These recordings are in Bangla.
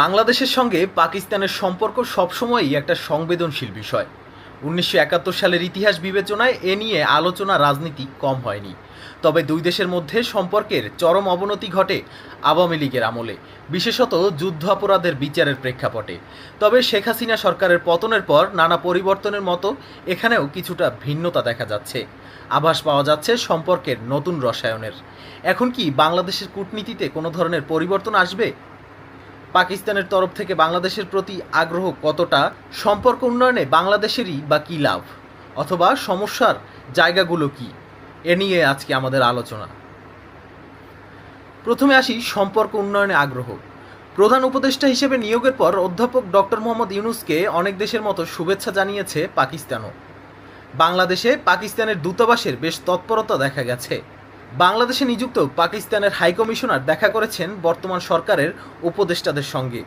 বাংলাদেশের সঙ্গে পাকিস্তানের সম্পর্ক সবসময়ই একটা সংবেদনশীল বিষয়। উনিশশো একাত্তর সালের ইতিহাস বিবেচনায় এ নিয়ে আলোচনা রাজনীতি কম হয়নি। তবে দুই দেশের মধ্যে সম্পর্কের চরম অবনতি ঘটে আওয়ামী লীগের আমলে, বিশেষত যুদ্ধ অপরাধের বিচারের প্রেক্ষাপটে। তবে শেখ হাসিনা সরকারের পতনের পর নানা পরিবর্তনের মতো এখানেও কিছুটা ভিন্নতা দেখা যাচ্ছে। আভাস পাওয়া যাচ্ছে সম্পর্কের নতুন রসায়নের। এখন কি বাংলাদেশের কূটনীতিতে কোনো ধরনের পরিবর্তন আসবে? পাকিস্তানের তরফ থেকে বাংলাদেশের প্রতি আগ্রহ কতটা? সম্পর্ক উন্নয়নে বাংলাদেশেরই বা কী লাভ? অথবা সমস্যার জায়গাগুলো কি? এ নিয়ে আজকে আমাদের আলোচনা। প্রথমে আসি সম্পর্ক উন্নয়নে আগ্রহ। প্রধান উপদেষ্টা হিসেবে নিয়োগের পর অধ্যাপক ডক্টর মোহাম্মদ ইউনুসকে অনেক দেশের মতো শুভেচ্ছা জানিয়েছে পাকিস্তানও। বাংলাদেশে পাকিস্তানের দূতাবাসের বেশ তৎপরতা দেখা গেছে। বাংলাদেশে নিযুক্ত পাকিস্তানের হাইকমিশনার দেখা করেছেন বর্তমান সরকারের উপদেষ্টাদের সঙ্গে।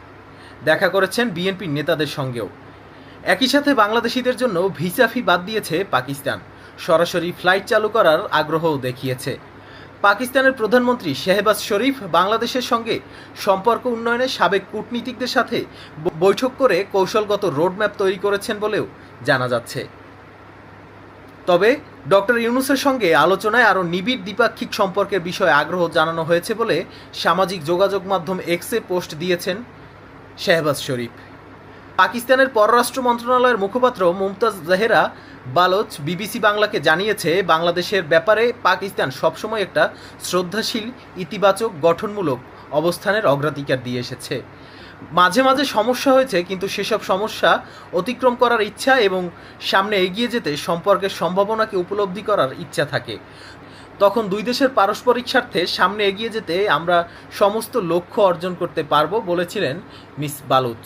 দেখা করেছেন বিএনপির নেতাদের সঙ্গেও। একই সাথে বাংলাদেশিদের জন্য ভিসা ফি বাদ দিয়েছে পাকিস্তান। সরাসরি ফ্লাইট চালু করার আগ্রহও দেখিয়েছে। পাকিস্তানের প্রধানমন্ত্রী শেহবাজ শরীফ বাংলাদেশের সঙ্গে সম্পর্ক উন্নয়নে সাবেক কূটনীতিকদের সাথে বৈঠক করে কৌশলগত রোডম্যাপ তৈরি করেছেন বলেও জানা যাচ্ছে। তবে ডক্টর ইউনুসের সঙ্গে আলোচনায় আরও নিবিড় দ্বিপাক্ষিক সম্পর্কের বিষয়ে আগ্রহ জানানো হয়েছে বলে সামাজিক যোগাযোগ মাধ্যম এক্সে পোস্ট দিয়েছেন শেহবাজ শরীফ। পাকিস্তানের পররাষ্ট্র মন্ত্রণালয়ের মুখপাত্র মুমতাজ জাহেরা বালোচ বিবিসি বাংলাকে জানিয়েছে, বাংলাদেশের ব্যাপারে পাকিস্তান সবসময় একটা শ্রদ্ধাশীল, ইতিবাচক, গঠনমূলক অবস্থানের অগ্রাধিকার দিয়ে এসেছে। মাঝে মাঝে সমস্যা হয়েছে, কিন্তু সেসব সমস্যা অতিক্রম করার ইচ্ছা এবং সামনে এগিয়ে যেতে সম্পর্কের সম্ভাবনাকে উপলব্ধি করার ইচ্ছা থাকে। তখন দুই দেশের পারস্পরিক স্বার্থে সামনে এগিয়ে যেতে আমরা সমস্ত লক্ষ্য অর্জন করতে পারব বলেছিলেন মিস বালুচ।